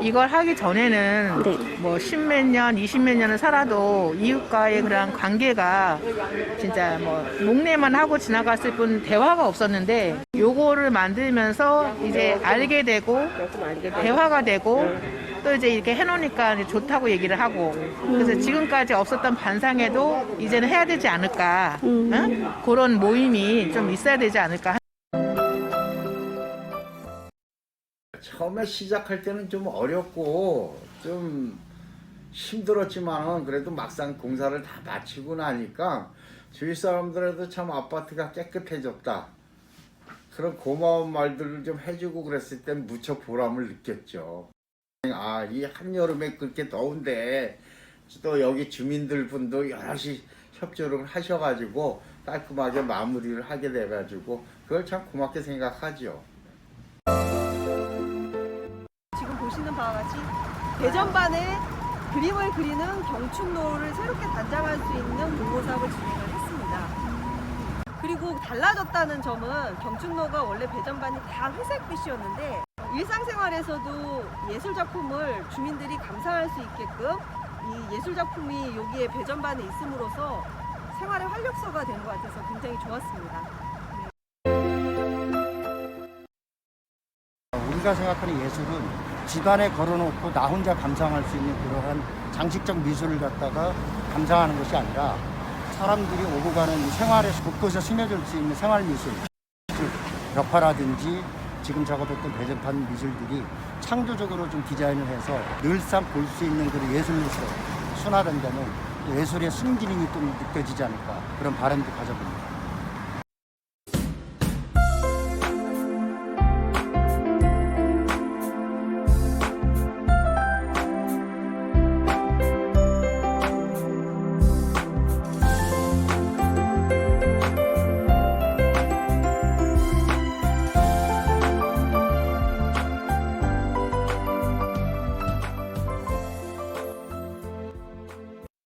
이걸 하기 전에는 네. 뭐 십몇 년, 이십몇 년을 살아도 이웃과의 그런 관계가 진짜 뭐 목례만 하고 지나갔을 뿐 대화가 없었는데 요거를 만들면서 이제 알게 되고 대화가 되고 또 이제 이렇게 해놓으니까 이제 좋다고 얘기를 하고 그래서 지금까지 없었던 반상회도 이제는 해야 되지 않을까 음. 응? 그런 모임이 좀 있어야 되지 않을까 처음에 시작할 때는 좀 어렵고 좀 힘들었지만은 그래도 막상 공사를 다 마치고 나니까 주위 사람들에도 참 아파트가 깨끗해졌다. 그런 고마운 말들을 좀 해주고 그랬을 땐 무척 보람을 느꼈죠. 아, 이 한여름에 그렇게 더운데 또 여기 주민들 분도 여럿이 협조를 하셔가지고 깔끔하게 마무리를 하게 돼가지고 그걸 참 고맙게 생각하죠. 바와 같이 대전반에 그림을 그리는 경축로를 새롭게 단장할 수 있는 공모 사업을 진행을 했습니다. 그리고 달라졌다는 점은 경축로가 원래 배전반이 다 회색빛이었는데 일상생활에서도 예술 작품을 주민들이 감상할 수 있게끔 이 예술 작품이 여기에 배전반에 있음으로써 생활의 활력소가 된 것 같아서 굉장히 좋았습니다. 우리가 생각하는 예술은 집안에 걸어놓고 나 혼자 감상할 수 있는 그러한 장식적 미술을 갖다가 감상하는 것이 아니라 사람들이 오고 가는 이 생활에 곳곳에 스며들 수 있는 생활 미술, 즉 벽화라든지 지금 작업했던 배전판 미술들이 창조적으로 좀 디자인을 해서 늘상 볼 수 있는 그런 예술로서 순화된다면 예술의 순기능이 좀 느껴지지 않을까 그런 바람도 가져봅니다.